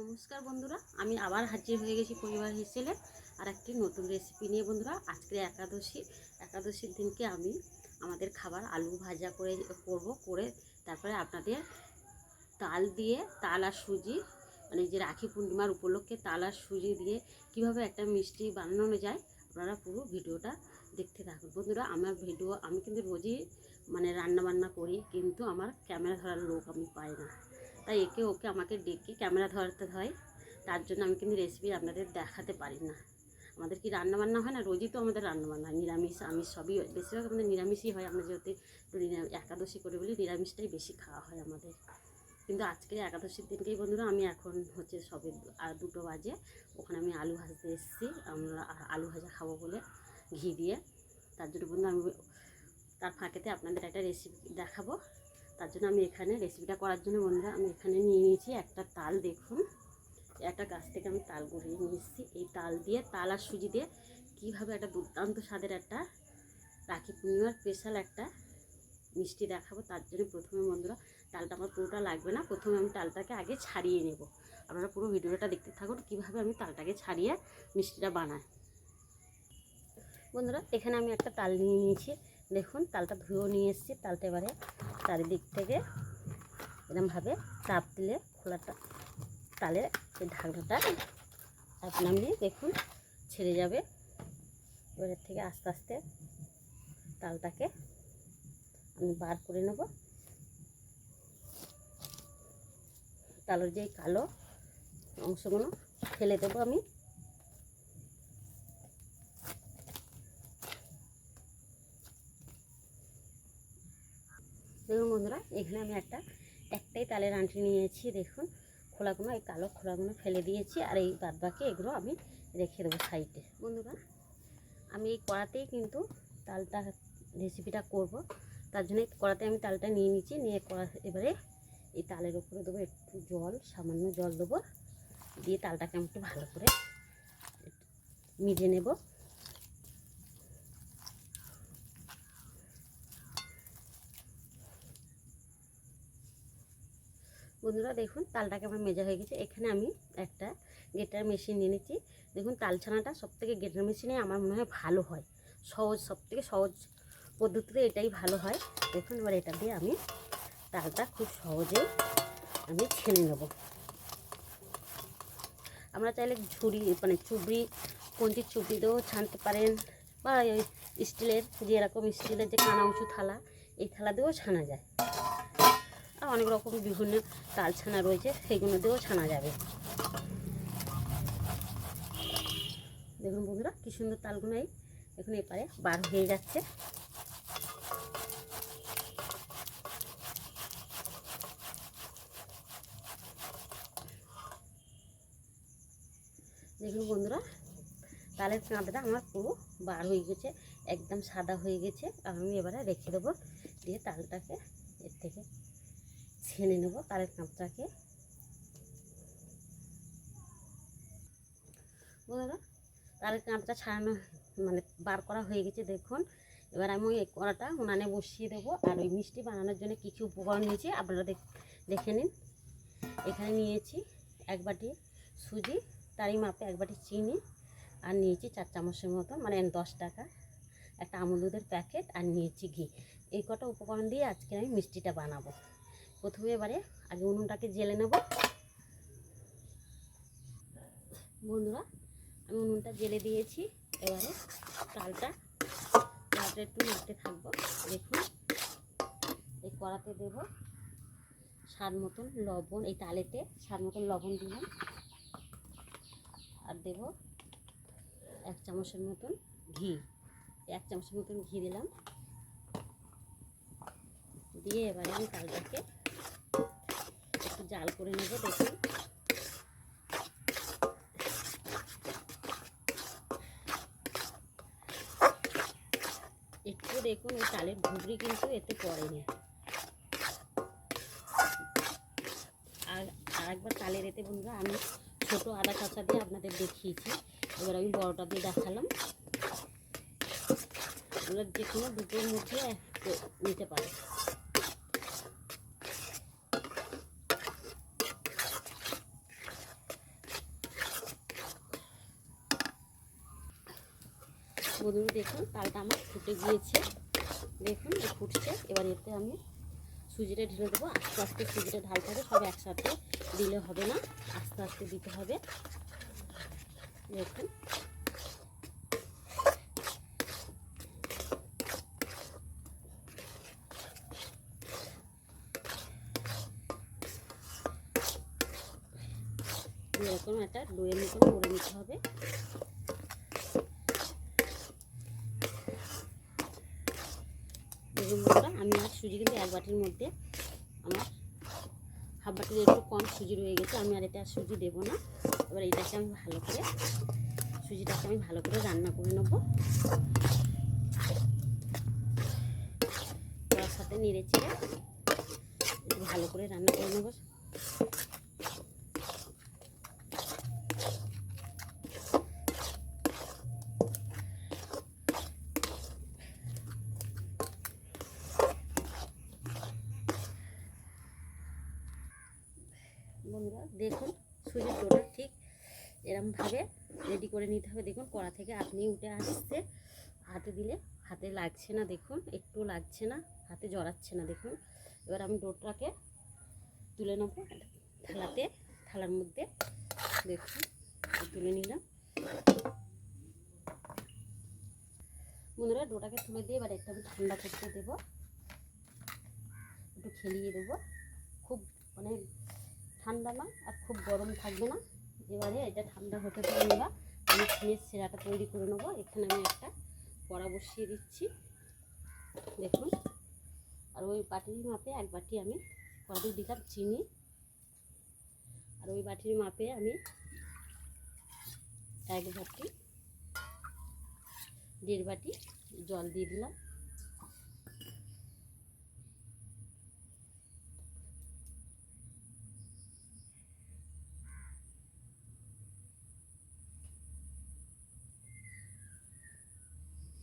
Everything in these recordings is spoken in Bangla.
নমস্কার বন্ধুরা, আমি আবার হাজির হয়ে গেছি পরিবার হিসেবে আর একটি নতুন রেসিপি নিয়ে বন্ধুরা। আজকে একাদশী, একাদশীর দিনকে আমি আমাদের খাবার আলু ভাজা করে করব, করে তারপরে আপনাদের তাল দিয়ে তাল আর সুজি মানে যে রাখি পূর্ণিমার উপলক্ষে তাল আর সুজি দিয়ে কীভাবে একটা মিষ্টি বানানো যায়, আপনারা পুরো ভিডিওটা দেখতে থাকুন। বন্ধুরা, আমার ভিডিও আমি কিন্তু রোজই মানে রান্না বান্না করি, কিন্তু আমার ক্যামেরা ধরার লোক আমি পাই না। তাই একে ওকে আমাকে ডেকে ক্যামেরা ধরতে হয়। তার জন্য আমি কিন্তু রেসিপি আপনাদের দেখাতে পারি না। আমাদের কি রান্না বান্না হয় না? রোজই তো আমাদের রান্না বান্না হয়। নিরামিষ, আমিষ সবই বেশিরভাগ আমাদের নিরামিষই হয়। আমরা যেহেতু একটু একাদশী করে বলি, নিরামিষটাই বেশি খাওয়া হয় আমাদের। কিন্তু আজকে একাদশীর দিনকেই বন্ধুরা, আমি এখন হচ্ছে সবে আর দুটো বাজে। ওখানে আমি আলু ভাজতে এসেছি। আমরা আলু ভাজা খাব বলে ঘি দিয়ে। তার জন্য বন্ধু আমি তার ফাঁকেতে আপনাদের একটা রেসিপি দেখাবো। তার জন্য আমি এখানে রেসিপিটা করার জন্য বন্ধুরা, আমি এখানে নিয়ে নিয়েছি একটা তাল, দেখুন। একটা গাছ থেকে আমি তাল গড়িয়ে নিয়ে এসেছি। এই তাল দিয়ে, তাল আর সুজি দিয়ে কীভাবে একটা দুর্দান্ত স্বাদের একটা রাখি পূর্ণিমার স্পেশাল একটা মিষ্টি দেখাবো। তার জন্য প্রথমে বন্ধুরা, তালটা আমার পুরোটা লাগবে না। প্রথমে আমি তালটাকে আগে ছাড়িয়ে নেব। আপনারা পুরো ভিডিওটা দেখতে থাকুন, কীভাবে আমি তালটাকে ছাড়িয়ে মিষ্টিটা বানাই। বন্ধুরা, এখানে আমি একটা তাল নিয়ে নিয়েছি। দেখুন, তালটা ধুয়েও নিয়ে এসেছি। তালটা এবারে চারিদিক থেকে এরমভাবে চাপ দিলে খোলাটা, তালের এই ঢাকনাটা আপনার দেখুন ছেড়ে যাবে। এবারের থেকে আস্তে আস্তে তালটাকে আমি বার করে নেব। তালের যে কালো অংশগুলো ফেলে দেবো আমি। দেখুন বন্ধুরা, এখানে আমি একটা একটাই তালের আংটি নিয়েছি, দেখুন। খোলাগুলো এই কালো খোলাগুলো ফেলে দিয়েছি, আর এই বাদ বাকি এগুলো আমি রেখে দেবো সাইডে। বন্ধুরা, আমি এই কড়াতেই কিন্তু তালটা রেসিপিটা করব। তার জন্য কড়াতে আমি তালটা নিয়ে নিচ্ছি নিয়ে কড়া, এবারে এই তালের উপরে দেবো একটু জল, সামান্য জল দেবো। দিয়ে তালটাকে আমি একটু ভালো করে মিজে নেব। বন্ধুরা দেখুন, তালটাকে আমার মেজা হয়ে গেছে। এখানে আমি একটা গেটার মেশিন নিয়ে নিচ্ছি। দেখুন, তাল ছানাটা সব থেকে গেটার মেশিনে আমার মনে হয় ভালো হয়। সহজ সব থেকে সহজ পদ্ধতিতে এটাই ভালো হয়। দেখুন, এবার এটা দিয়ে আমি তালটা খুব সহজেই আমি ছেনে নেব। আমরা চাইলে ঝুড়ি মানে চুবড়ি, কঞ্চির চুবড়ি দিয়েও ছানতে পারেন বা স্টিলের যে এরকম স্টিলের যে কানা উঁচু থালা, এই থালা দিয়েও ছানা যায়। অনেক রকম বিভিন্ন তাল ছানা রয়েছে সেইগুলো দিয়েও ছানা যাবে। দেখুন বন্ধুরা, কী সুন্দর তালগুলো এই এখন এপারে বার হয়ে যাচ্ছে। দেখুন বন্ধুরা, তালের কাঁদটা আমার পুরো বার হয়ে গেছে, একদম সাদা হয়ে গেছে। আমি এবারে রেখে দেবো দিয়ে তালটাকে এর থেকে ছেনে নেব তালের কাঁপটাকে। বন্ধুরা তালের কাঁপটা ছাড়ানো মানে বার করা হয়ে গেছে, দেখুন। এবার আমি এই কড়াটা উনানে বসিয়ে দেবো আর ওই মিষ্টি বানানোর জন্য কিছু উপকরণ নিয়েছি। আপনারা দেখে নিন। এখানে নিয়েছি এক বাটি সুজি, তারই মাপে এক বাটি চিনি আর নিয়েছি চার চামচের মতো মানে দশ টাকা। একটা আমুল দুধের প্যাকেট আর নিয়েছি ঘি। এই কটা উপকরণ দিয়ে আজকে আমি মিষ্টিটা বানাবো। প্রথমে এবারে আগে উনুনটাকে জেলে নেব। বন্ধুরা, আমি উনুনটা জেলে দিয়েছি, এবারে তালটা তালটা একটু নাড়তে থাকব। দেখুন, এই কড়াতে দেব স্বাদ মতন লবণ, এই তালেতে স্বাদ মতন লবণ দিলাম। আর দেব এক চামচের মতন ঘি, এক চামচের মতন ঘি দিলাম। দিয়ে এবারে আমি তালটাকে জাল করে নেব, দেখুন। একটু দেখুন ওই চালের ধুবড়ি কিন্তু এতে পড়েনি। আর আরেকবার তালের এতে বন্ধুরা, আমি ছোটো আদা কাঁচা দিয়ে আপনাদের দেখিয়েছি। এবার আমি বড়টা দিয়ে দেখালাম। আমরা যে কোনো দুটোর মধ্যে নিতে পারি। বন্ধুরা দেখুন, তালটা আমার ফুটে গিয়েছে। দেখুন ফুটছে। এবার এতে আমি সুজিটা ঢেলে দেবো। আস্তে আস্তে সুজিটা ঢালতে হবে। সব একসাথে দিলে হবে না। আস্তে আস্তে দিতে হবে। দেখুন। এরকম একটা ডোয়ের মতন করে নিতে হবে দেখুন বন্ধুরা আমি আর সুজি কিন্তু এক বাটির মধ্যে আমার হাফ বাটির একটু কম সুজি রয়ে গেছে, আমি আর এতে আর সুজি দেবো না। এবার এটাকে আমি ভালো করে, সুজিটাকে আমি ভালো করে রান্না করে নেব। তার সাথে নেড়ে চেড়ে ভালো করে রান্না করে নেব বন্ধুরা দেখুন সুজির ডোটা ঠিক এরমভাবে হবে দেখুন, কড়া থেকে আপনি উঠে আসছে। হাতে দিলে হাতে লাগছে না, দেখুন, একটু লাগছে না, হাতে জড়াচ্ছে না, দেখুন। এবার আমি ডোটাকে তুলে নেব, থালাতে, থালার মধ্যে, দেখুন, তুলে নিলাম। বন্ধুরা ডোটাকে তুলে দিয়ে এবার একটু আমি ঠান্ডা করতে দেবো। একটু খেলিয়ে দেবো। খুব মানে ঠান্ডা না আর খুব গরম থাকবে না। এবারে এটা ঠান্ডা হতে পারে না। চিনের সেরাটা তৈরি করে নেব। এখানে আমি একটা কড়া বসিয়ে দিচ্ছি। দেখুন। আর ওই বাটির মাপে এক বাটি আমি কদু দিলাম চিনি। আর ওই বাটির মাপে আমি এক বাটি, দেড় বাটি জল দিয়ে দিলাম।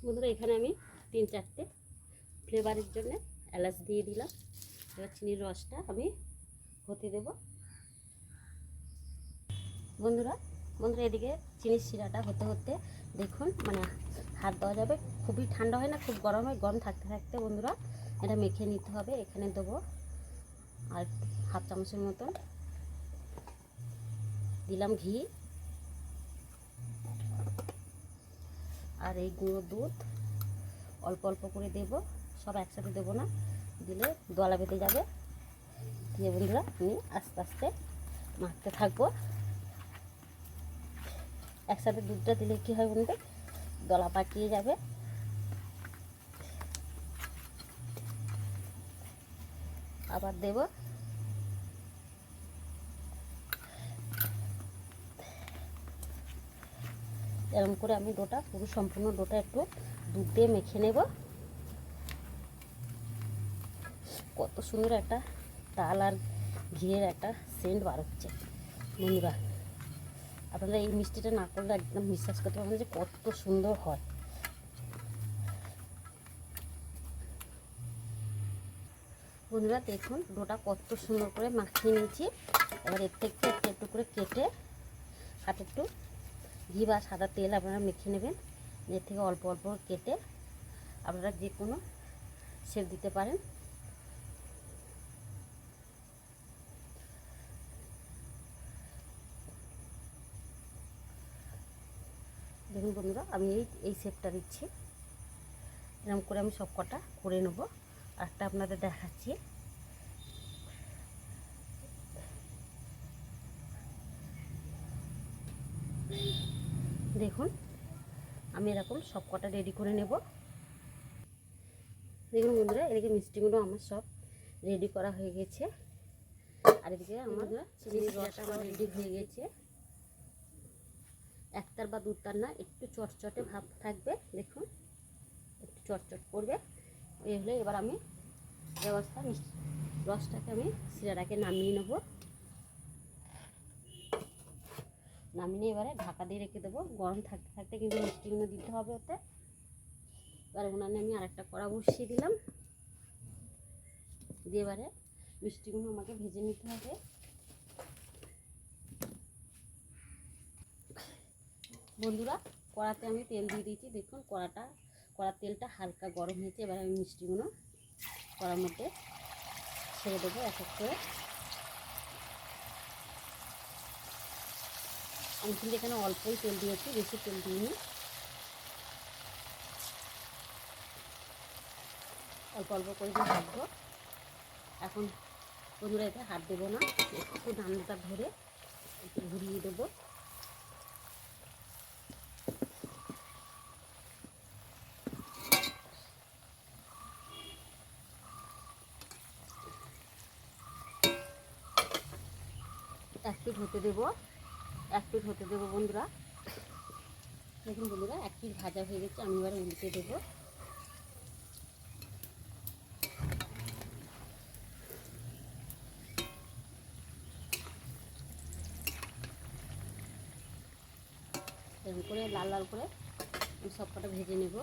বন্ধুরা, এখানে আমি তিন চারটে ফ্লেভারের জন্য এলাচ দিয়ে দিলাম। এবার চিনির রসটা আমি হতে দেব। বন্ধুরা বন্ধুরা, এদিকে চিনির শিরাটা হতে হতে দেখুন মানে হাত দেওয়া যাবে। খুবই ঠান্ডা হয় না, খুব গরম হয়, গরম থাকতে থাকতে বন্ধুরা এটা মেখে নিতে হবে। এখানে দেবো আর হাফ চামচের মতন দিলাম ঘি। আর এই গুঁড়ো দুধ অল্প অল্প করে দেব। সব একসাথে দেবো না। দিলে দলা বেঁধে যাবে। দিয়ে বন্ধুরা, আমি আস্তে আস্তে মাখতে থাকব। একসাথে দুধটা দিলে কী হয় বন্ধু দলা পাকিয়ে যাবে। আবার দেব এরকম করে আমি ডোটা, পুরো সম্পূর্ণ ডোটা একটু দুধ দিয়ে মেখে নেব। কত সুন্দর একটা তাল আর ঘিয়ের একটা সেন্ট বার হচ্ছে। বন্ধুরা, আপনারা এই মিষ্টিটা না করলে একদম বিশ্বাস করতে পারবেন যে কত সুন্দর হয়। বন্ধুরা, দেখুন, ডোটা কত সুন্দর করে মাখিয়ে নিয়েছি। এবার এর থেকে একটু একটু করে কেটে হাতে একটু ঘি বা সাদা তেল আপনারা মেখে নেবেন। এর থেকে অল্প অল্প কেটে আপনারা যে কোনো শেপ দিতে পারেন। দেখুন বন্ধুরা, আমি এই এই শেপটা দিচ্ছি। এরকম করে আমি সব কটা করে নেব। আরটা আপনাদের দেখাচ্ছি। দেখুন আমি এরকম সব কটা রেডি করে নেব। দেখুন বন্ধুরা এদিকে মিষ্টিগুলো আমার সব রেডি করা হয়ে গেছে। আর এদিকে আমার চিনির রসটা আমার রেডি হয়ে গেছে। একটার বা দুটার না একটু চটচটে ভাব থাকবে দেখুন। একটু চটচট করবে। এই হলে এবার আমি ব্যবস্থা মিষ্টি রসটাকে আমি সিরাটাকে নামিয়ে নেব। নামিয়ে এবারে ঢাকা দিয়ে রেখে দেবো। গরম থাকতে থাকতে কিন্তু মিষ্টিগুলো দিতে হবে ওতে। এবার উনানে আমি আরেকটা কড়া বসিয়ে দিলাম। দিয়ে এবারে মিষ্টিগুলো আমাকে ভেজে নিতে হবে। বন্ধুরা, কড়াতে আমি তেল দিয়ে দিয়েছি। দেখুন কড়াটা, কড়ার তেলটা হালকা গরম হয়েছে। এবার আমি মিষ্টিগুলো কড়ার মধ্যে ছেড়ে দেবো এক এক করে। আমি কিন্তু এখানে অল্পই তেল দিয়েছি, বেশি তেল দিইনি। অল্প অল্প করে দিয়ে ভাজবো। এখন বন্ধুরা এতে হাত দেবো না, একটু ডান্ডাটা ধরে একটু ঘুরিয়ে দেবো। এক পিঠ হতে দেবো। এক পিঠ হতে দেবো বন্ধুরা। দেখুন বন্ধুরা, এক পিঠ ভাজা হয়ে গেছে, আমি এবার উল্টে দেবো। এরকম করে, লাল লাল করে আমি সব কটা ভেজে নেব।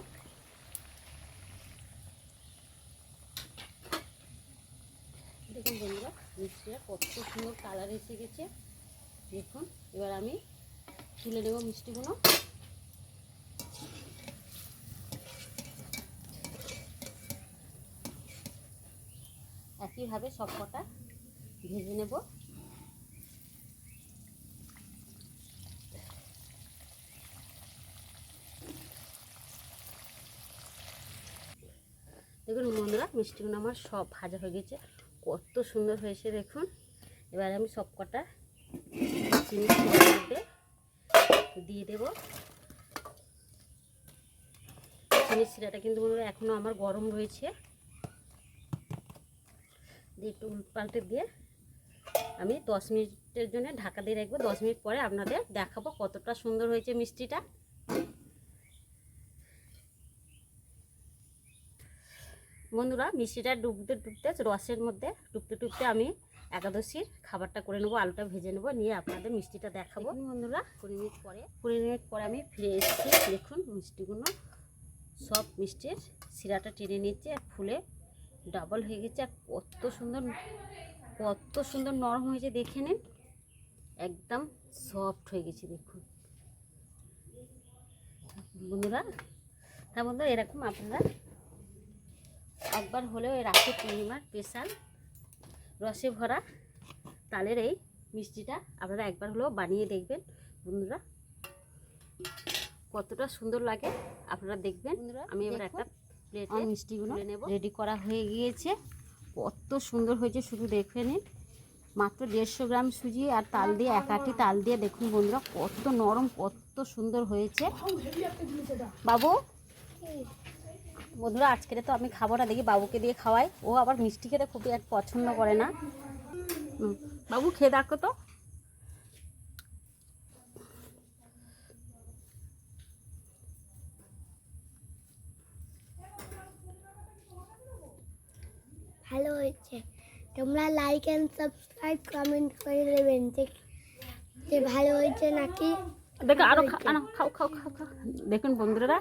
দেখুন বন্ধুরা, মিষ্টিটা কত সুন্দর কালার এসে গেছে। দেখুন, এবার আমি তুলে নেব মিষ্টিগুলো। একইভাবে সব কটা ভেজে নেব। দেখুন বন্ধুরা, মিষ্টিগুলো আমার সব ভাজা হয়ে গেছে। কত সুন্দর হয়েছে, দেখুন। এবার আমি সব কটা চিনি মধ্যে দিয়ে দেব। চিনির শিরাটা কিন্তু বন্ধুরা এখনও আমার গরম রয়েছে। দিয়ে একটু উল্টপাল্টে দিয়ে আমি দশ মিনিটের জন্য ঢাকা দিয়ে রাখব। দশ মিনিট পরে আপনাদের দেখাবো কতটা সুন্দর হয়েছে মিষ্টিটা। বন্ধুরা মিষ্টিটা ডুবতে ডুবতে রসের মধ্যে ডুবতে ডুবতে আমি একাদশীর খাবারটা করে নেব আলুটা ভেজে নেব নিয়ে আপনাদের মিষ্টিটা দেখাবো। বন্ধুরা। কুড়ি মিনিট পরে কুড়ি মিনিট পরে আমি ফিরে এসেছি। দেখুন মিষ্টিগুলো সব মিষ্টির শিরাটা টেনে নিচ্ছে আর ফুলে ডাবল হয়ে গেছে। আর কত সুন্দর কত সুন্দর নরম হয়েছে দেখে নিন। একদম সফট হয়ে গেছে দেখুন। বন্ধুরা হ্যাঁ বন্ধুরা এরকম আপনারা একবার হলেও এই রাখি পূর্ণিমার স্পেশাল রসে ভরা তালের এই মিষ্টিটা আপনারা একবার হলেও বানিয়ে দেখবেন। বন্ধুরা কতটা সুন্দর লাগে আপনারা দেখবেন। আমি এবার একটা প্লেটে মিষ্টিগুলো নেব। রেডি করা হয়ে গিয়েছে। কত সুন্দর হয়েছে শুধু দেখে নিন। মাত্র দেড়শো গ্রাম সুজি আর তাল দিয়ে এক আটি তাল দিয়ে দেখুন বন্ধুরা কত নরম কত সুন্দর হয়েছে। বাবু বন্ধুরা আজকের তো আমি খাব না দেখি বাবুকে দিয়ে খাওয়াই। ও আবার মিষ্টি খেতে খুবই এক পছন্দ করে না। বাবু খেয়ে দেখো তো। ভালো হয়েছে। তোমরা লাইক অ্যান্ড সাবস্ক্রাইব কমেন্ট করে দেবেন যে ভালো হয়েছে নাকি। দেখো আরও খাও খাও খাও খাও। দেখুন বন্ধুরা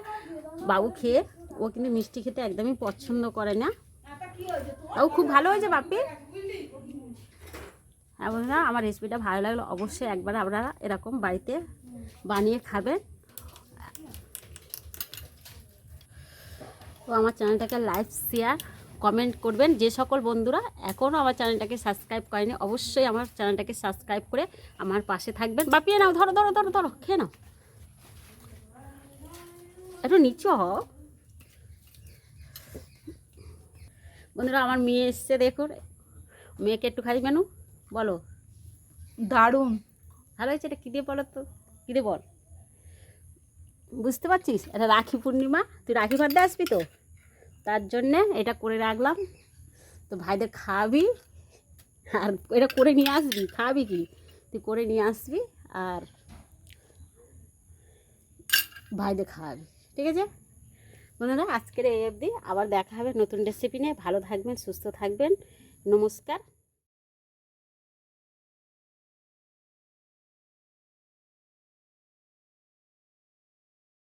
বাবু খেয়ে ও কিন্তু মিষ্টি খেতে একদমই পছন্দ করে না। বাবু খুব ভালো হয়েছে বাপি। হ্যাঁ বন্ধুরা, আমার রেসিপিটা ভালো লাগল, অবশ্যই একবার আপনারা এরকম বাড়িতে বানিয়ে খাবেন। তো আমার চ্যানেলটাকে লাইক শেয়ার কমেন্ট করবেন। যে সকল বন্ধুরা এখনও আমার চ্যানেলটাকে সাবস্ক্রাইব করেনি, অবশ্যই আমার চ্যানেলটাকে সাবস্ক্রাইব করে আমার পাশে থাকবেন। বাপিয়ে নাও, ধরো ধরো ধরো ধরো, খেয়ে নাও। একটু নিচু হও। বন্ধুরা আমার মেয়ে এসছে দেখুন। মেয়েকে একটু খাই মেনু বলো। দারুণ। ভালো হয়েছে এটা? কী দিয়ে বলো তো? কী দিয়ে বল? বুঝতে পারছিস? এটা রাখি পূর্ণিমা। তুই রাখি বাঁধতে আসবি তো? তার জন্যে এটা করে রাখলাম। তো ভাইদের খাওয়াবি। আর এটা করে নিয়ে আসবি? খাওয়াবি কি? তুই করে নিয়ে আসবি আর ভাইদের খাওয়াবি। ঠিক আছে? বন্ধুরা, আজকের এই অবধি। আবার দেখা হবে নতুন রেসিপি নিয়ে। ভালো থাকবেন, সুস্থ থাকবেন। নমস্কার।